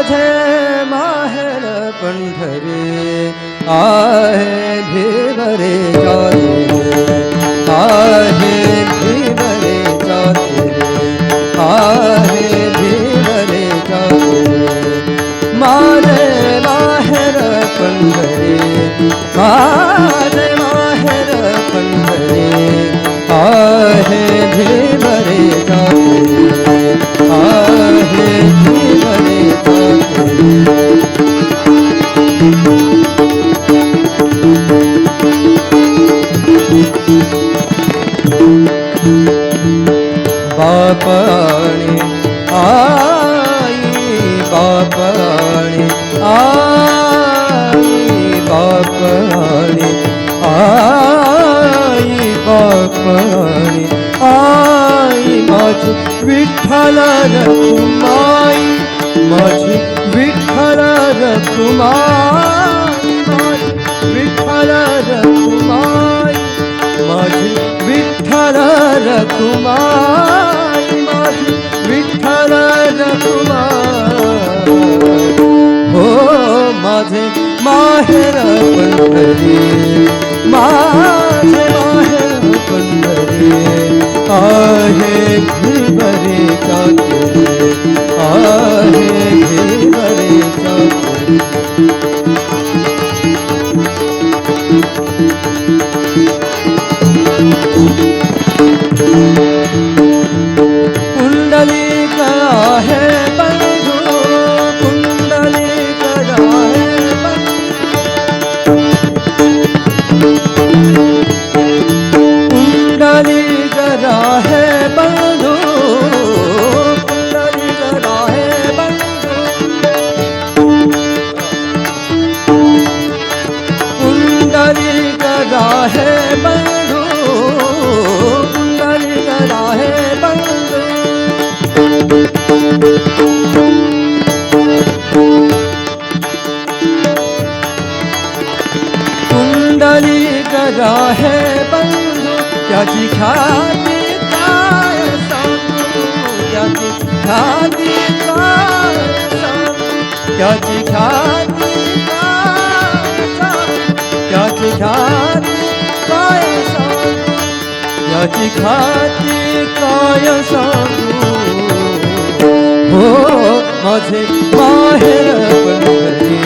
माझे माहेर पंढरी आहे भिवरे जाते आहे भिवरे जाते आहे भिवरे जाते माझे माहेर पंढरे माझे माहेर पंढरे आहे भिवरे जाते आहे जाते रखुमाई माझी विठ्ठल रखुमाई हो माझे माहेर पंढरी माझे माहेर पंढरी आहे घिबरे आहे घिबरे त्याची खाती काय सांगू? हो माझे माहेर पंढरी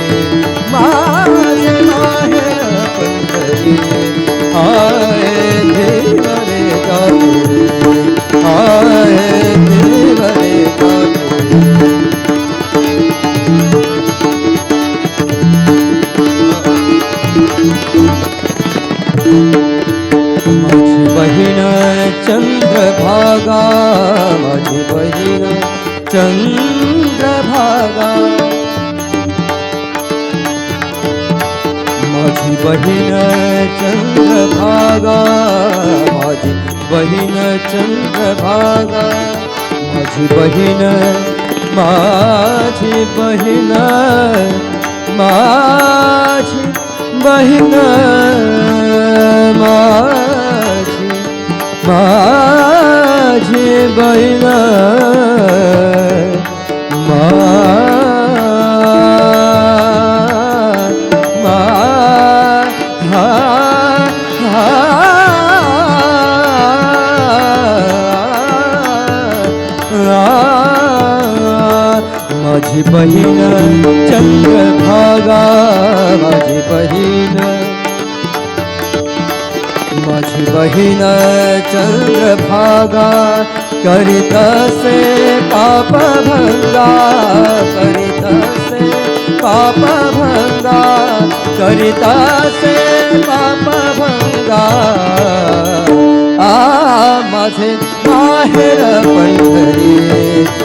चंद्रभागा माझी बहीण चंद्रभागा माझी बहीण माझी बहीण माझी बहीण माझी माझी बहीण मा माझी बहीण चंद्रभागा माझी बहीण. माझी बहीण चंद्रभागा करीत से पाप भंगा करीत से पाप भंगा करीत पाप भंगा आ माझे माहेर पंढरी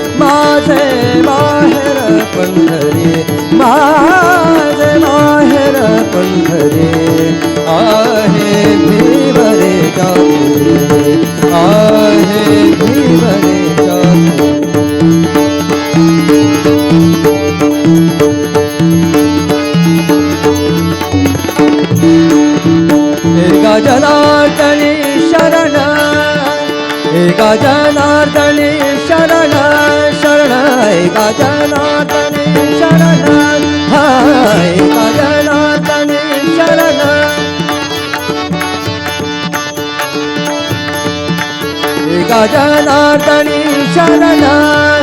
भजनातनी शरण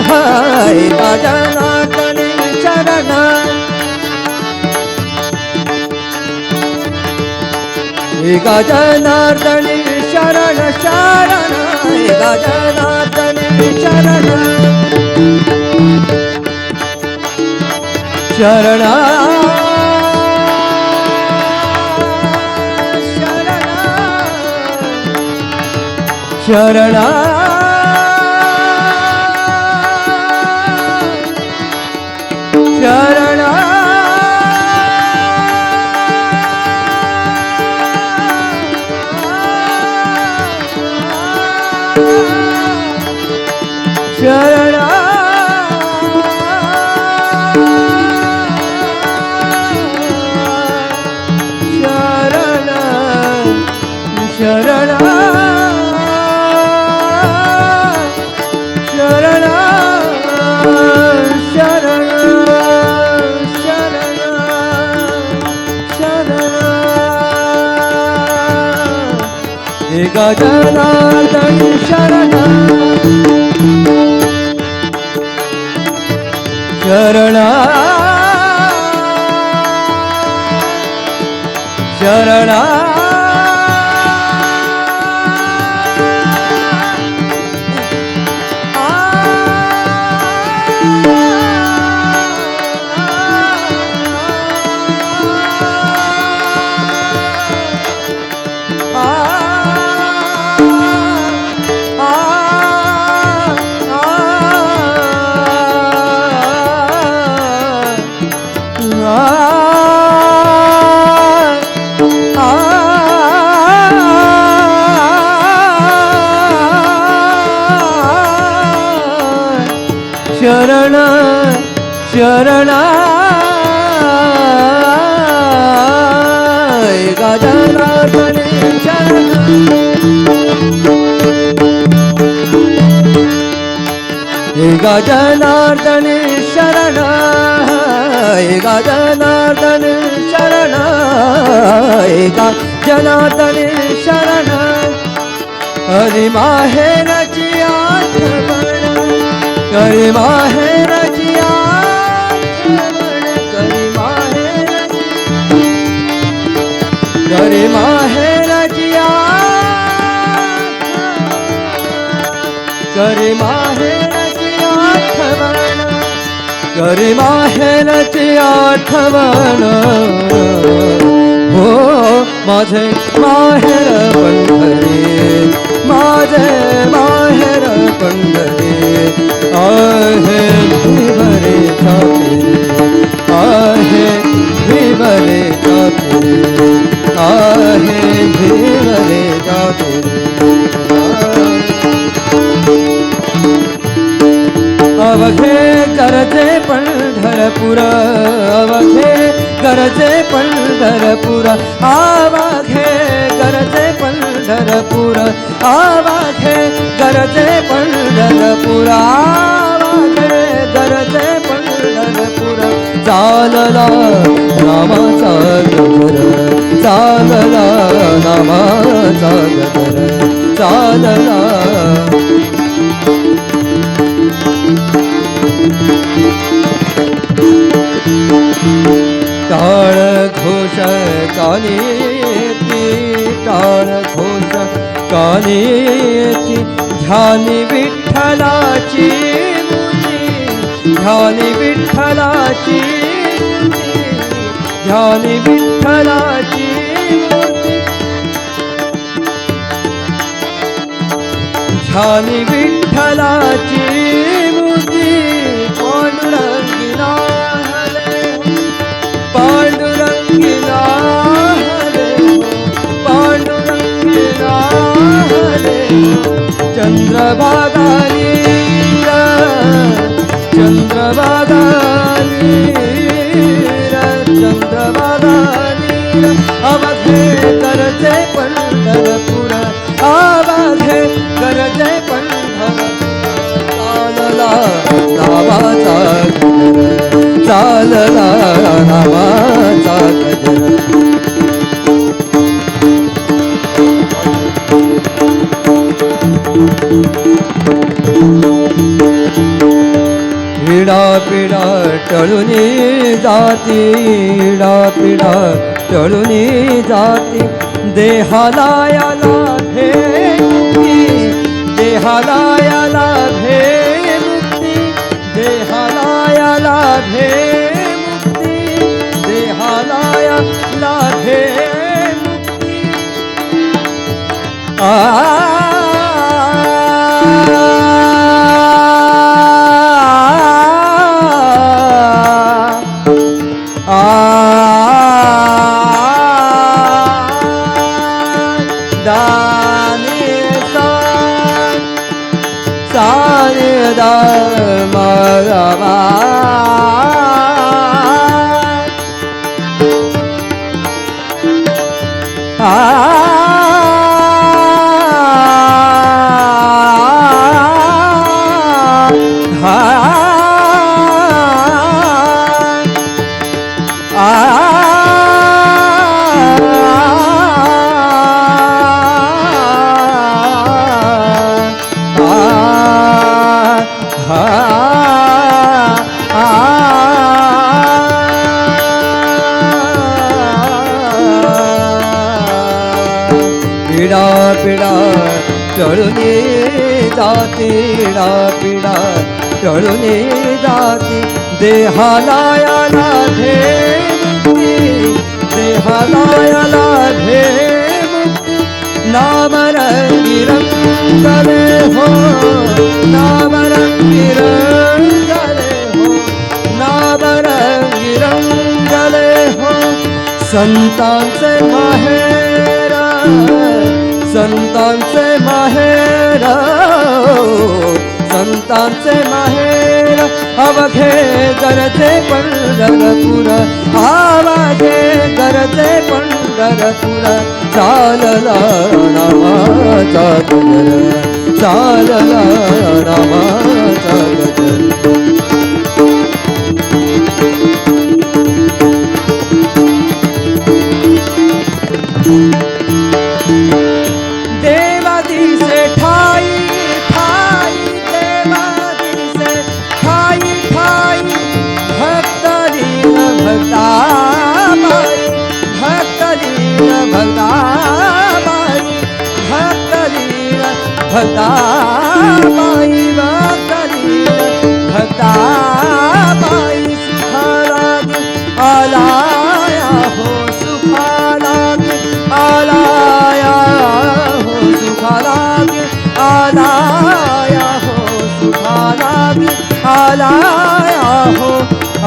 हय भजनातनी शरण गजनार्दनी शरण शरण गजनार्दनी शरण शरण शरणा। Good. गजनादन शरण। शरण। शरण। गजना शरण। गजनार्दने शरण। गजनार्दन शरण। गजनार्दने शरण। हरिमा है रचिया करिमा है गरिमा है रजिया गरिमा है रजिया गरिमा है रजिया ठवण हो माझे माहेर पंढरी माझे माहेर पंढरी आहे भरे छाती आहे भरे छाती आहे भीमरे छाती अवघे गरजे पंढरपुर अवघे गरजे पंढरपुर आवाघे गरजे पंढरपुर आवाघे गरजे पंढरपुर आवाघे गरजे पंढरपुर. चालला नामाचा गजर चालला नामाचा गजर चालला. टाळ घोष कानेती टाळ घोष कानेती ध्यानी विठ्ठलाची ध्यानी विठ्ठला विठ्ठलाची ध्यानी विठ्ठलाची ध्यानी विठ्ठलाची मूर्ती पांडुरंगिला पांडुरंगिला पांडुरंगिला चंद्रभागा नीर अवघे करते पंढरपूर आवाघे करते पंढरपूर. चालला नावाचा गजर चालला नावाचा गजर. पिढा पिढा टळून जाती इडा पिढा टळूनी जाती देहाला याला भे मुक्ती देहाला याला भे मुक्ती देहाला याला भे मुक्ती पिडा पिडा जाती पिडा पिडा चळुनी जाती देहाला याला भे देहाला याला भे मुक्ती नाम रंगी रंगले हो नाम रंगी रंगले हो नाम रंगी रंगले हो. संतांचे माहेरा संतांचे माहेर संतांचे माहेर अवघे गरजे पंढरपूर आवाघे गरजे पंढरपूर. चालला नामाचा गजर चालला नामाचा भक्ताबाई भक्तलीन भक्ताबाई सुखालाग आलाया हो सुखालाग आलाया हो सुखालाग आलाया हो सुखालाग आलाया हो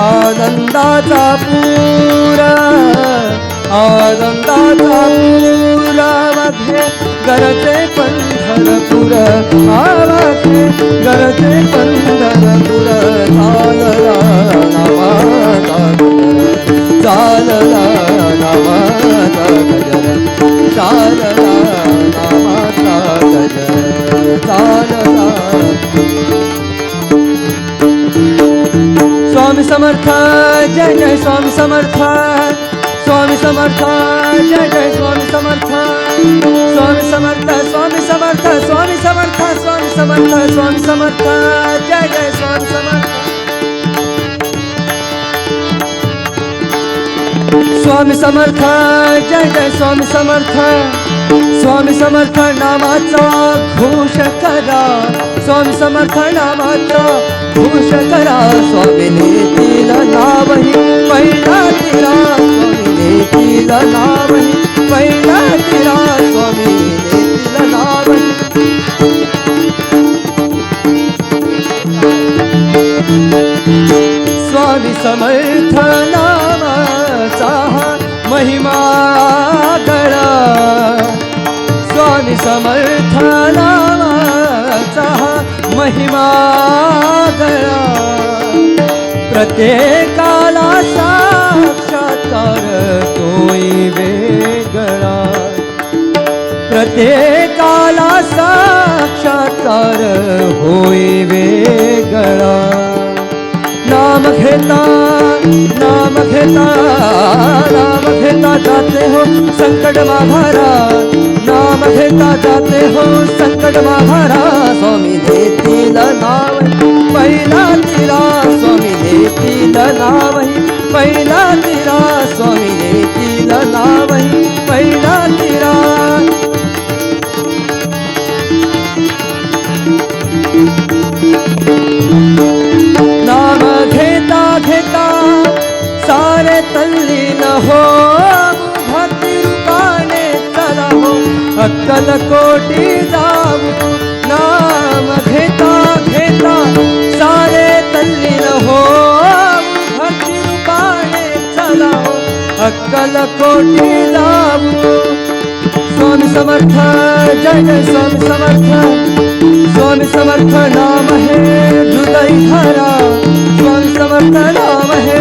आनंदाचा पूर आनंदाचा पूरमध्ये गरजे पंढरपूर आवाजे गरजे पंढरपूर चालला नावाचा चालला चालला चालला स्वामी समर्थ जय जय स्वामी समर्थ. समर्थ जय जय स्वामी समर्थ स्वामी समर्थ स्वामी समर्थ स्वामी समर्थ स्वामी समर्थ स्वामी समर्थ जय जय स्वामी समर्थ स्वामी समर्थ जय जय स्वामी समर्थ स्वामी समर्थ नामाचा घोष करा स्वामी समर्थ नामाचा घोष करा स्वामीने तिला नावही पहिला तिला स्वामीने तिला नावही स्वामी तिला स्वामीने स्वामी समर्थ नामाचा महिमा करा। स्वामी समर्थ नामाचा हा महिमा गळा प्रत्येकाला साक्षात्कार होई वेगळा नाम घेता नाम घेता नाम घेता जाते हो संकट माघारा नाम घेता जाते हो संकट माघारा स्वामी देतील नाव पहिला तिरा। स्वामी देतील नाव पहिला तिरा। स्वामी देतील नाव पहिला नाम घेता घेता सारे तल्लीन हो भक्ती रूपाने चला हो अक्कल कोटी जाऊ नाम घेता घेता सारे तल्लीन हो भक्ती रूपाने चला हो अक्कल कोटी जाऊ स्वामी समर्थ जय जय स्वामी समर्थ. स्वामी समर्थ नाम हे हृदय धरा स्वामी समर्थ नाम हे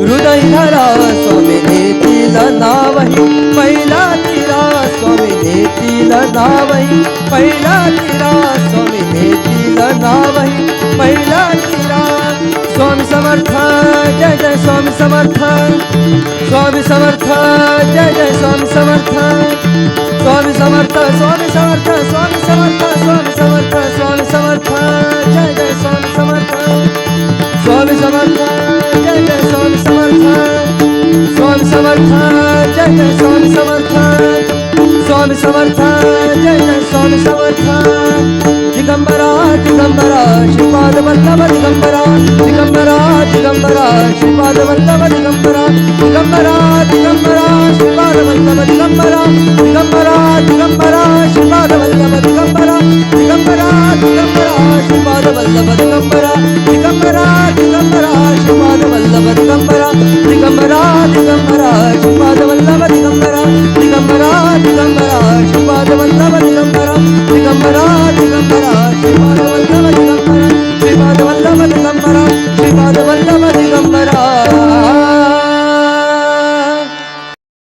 हृदय धरा स्वामी देतील नावही पहिला तिरा स्वामी देतील नावही पहिला तिरा स्वामी देतील नावही पहिला तिरा स्वामी समर्थ जय जय स्वामी समर्थ स्वामी समर्थ जय जय स्वामी स्वामी समर्थ स्वामी समर्थ स्वामी समर्थ स्वामी समर्थ समर्थ जय जय स्वामी समर्थ स्वामी समर्थ जय जय स्वामी समर्थ स्वामी समर्थ जय जय स्वामी समर्थ दिगंबरा दिगंबरा श्रीपाद वल्लभ दिगंबरा दिगंबरा दिगंबरा श्रीपाद वल्लभ दिगंबरा दिगंबरा दिगंबरा श्रीपाद वल्लभ दिगंबरा दिगंबरा दिगंबरा श्रीपाद वल्लभ दिगंबरा दिगंबरा दिगंबरा श्रीपाद वल्लभ दिगंबरा